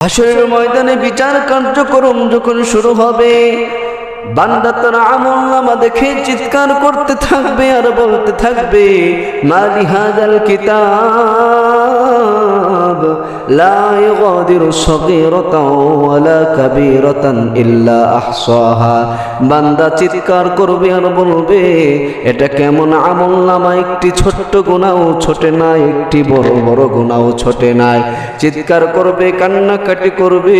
হাসরের ময়দানে বিচার কার্যক্রম যখন শুরু হবে, বান্দা তার আমল নামা দেখে চিৎকার করতে থাকবে আর বলতে থাকবে, মালি হাজাল কিতাব? বান্দা চিৎকার করবে আর বলবে, এটা কেমন আমল নামা একটি ছোট্ট গুনাও ছোটে না, একটি বড় বড় গুনাও ছোটে নাই চিৎকার করবে, কান্নাকাটি করবে।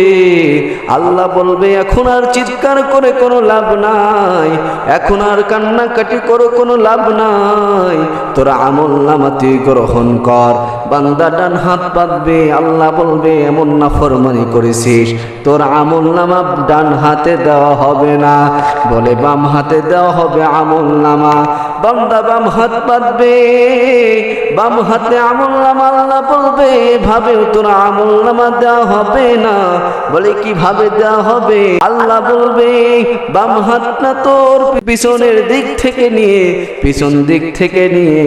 আল্লাহ বলবে, এখন আর চিৎকার করে কোনো লাভ নাই, এখন আর কান্নাকাটি করে কোনো লাভ নাই। তোরা আমল নামা গ্রহণ কর। বান্দা ডান হাত পাতবে, আল্লাহ বলবে, এমন না ফরমানি করেছিস, তোর আমল নামা ডান হাতে দেওয়া হবে না। বলে, বাম হাতে দেওয়া হবে আমল নামা। বান্দা বাম হাত পাতবে বাম হাতে আমল নামা আল্লাহ বলবে এভাবে তোর আমল নামা দেওয়া হবে না। বলে কীভাবে দেওয়া হবে? আল্লাহ বলবে, বাম হাতটা তোর পিছনের দিক থেকে নিয়ে, পিছন দিক থেকে নিয়ে,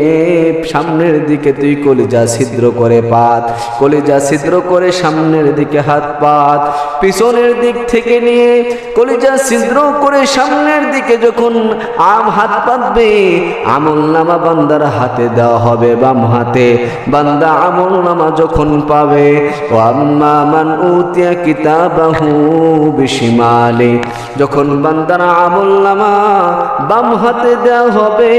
সামনের দিকে তুই কলিজা ছিদ্র করে পাত, কলিজা ছিদ্র করে সামনের দিকে হাত পাত। পিছনের দিক থেকে নিয়ে, কলিজা ছিদ্র করে সামনের দিকে যখন আম হাত পাতবে আমল নামা বান্দার হাতে দেওয়া হবে বাম হাতে। বান্দা আমল নামা যখন পাবে, ও আম্মা মান উতিয়া কিতাবাহু বিশিমালে। যখন বান্দার আমল নামা বাম হাতে দেওয়া হবে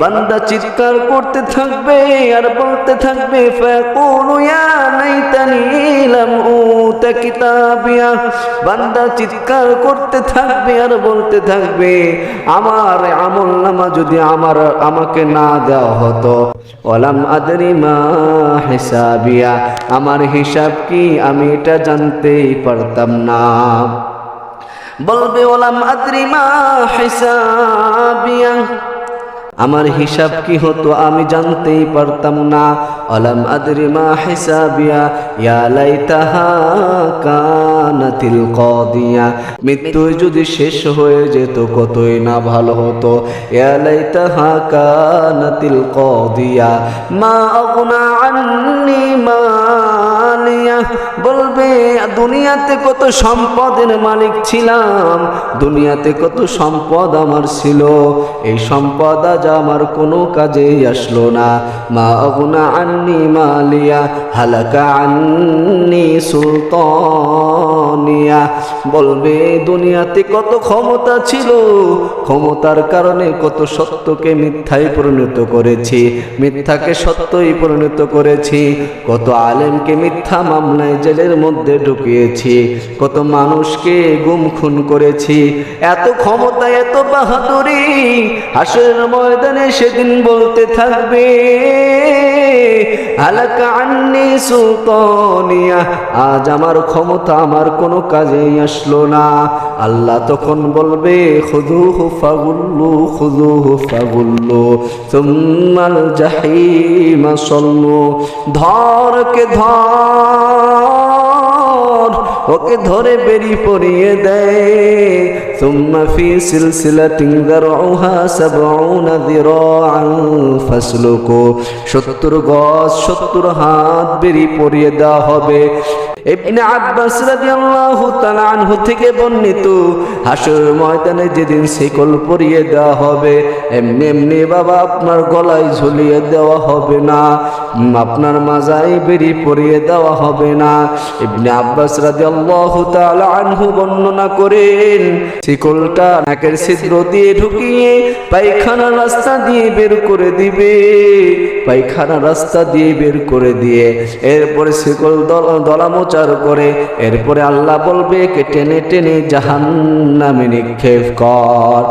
বান্দা চিৎকার করতে থাকবে আর বলতে থাকবে বান্দা চিৎকার করতে থাকবে আর বলতে থাকবে, আমার আমল নামা যদি আমার, আমাকে না দেওয়া হতো ওলাম আদরি মা হিসাবিয়া। আমার হিসাব কি আমি এটা জানতেই পারতাম না। বলবে ওলাম আদরি মা হিসাবিয়া। আমার হিসাব কি হতো আমি জানতেই পারতাম না। অলাম আদরি মা হিসাবিয়া, ইয়া লাইতাহা কানাতিল কদিয়া। মৃত্যু যদি শেষ হয়ে যেত কতই না ভালো হতো। ইয়া লাইতাহা কানাতিল কদিয়া, মা আগনা আন্নি মালিয়া। বলবে দুনিয়াতে কত সম্পদের মালিক ছিলাম, দুনিয়াতে কত সম্পদ আমার ছিল। এই সম্পদ আজ আমার কোনো কাজেই আসলো না। মা অগুনা আন্নি মালিয়া, হালাকা আন্নি সুলতানিয়া। বলবে, দুনিয়াতে কত ক্ষমতা ছিল, ক্ষমতার কারণে কত সত্যকে মিথ্যায় পরিণত করেছি, মিথ্যাকে সত্যই পরিণত করেছি। কত আলেমকে মিথ্যা মামলায় জেলের মধ্যে ঢুকিয়েছি কত মানুষকে গুম খুন করেছি, এত ক্ষমতা, এত বাহাদুরি হাসের ময়দানে সেদিন বলতে থাকবে আজ আমার ক্ষমতা, আমার কোনো কাজেই আসলো না। আল্লাহ তখন বলবে খুদুহু ফাগুল্লু খুদুহু ফাগুল্লু, সুম্মাল জাহিমা সল্লু, ধরকে ধর। ওকে ধরে বেরি পরিয়ে দেয়। সুম্মা ফি সিলসিলাতিন যারউহা সাবউনা যিরাআন ফাসলুকু। 70 গজ 70 হাত বেরি পরিয়ে দেওয়া হবে। ইবনে আনহু থেকে বর্ণিত ময়দানে যেদিন শিকল পরিয়ে দেওয়া হবে, এমনি এমনি বাবা আপনার গলায় ঝুলিয়ে দেওয়া হবে না, আপনার মাজায় বেরি পরিয়ে দেওয়া হবে না। ইবনে আব্বাস রাদিয়াল্লাহু তাআলা আনহু বর্ণনা করেন, শিকলটা নাকের ছিদ্র দিয়ে ঢুকিয়ে পায়খানা রাস্তা দিয়ে বের করে দিবে, পায়খানা রাস্তা দিয়ে বের করে দিয়ে, এরপরে শিকল দল- দলামোচার করে এরপরে আল্লাহ বলবে কে টেনে টেনে জাহান্নামে নিক্ষেপ কর।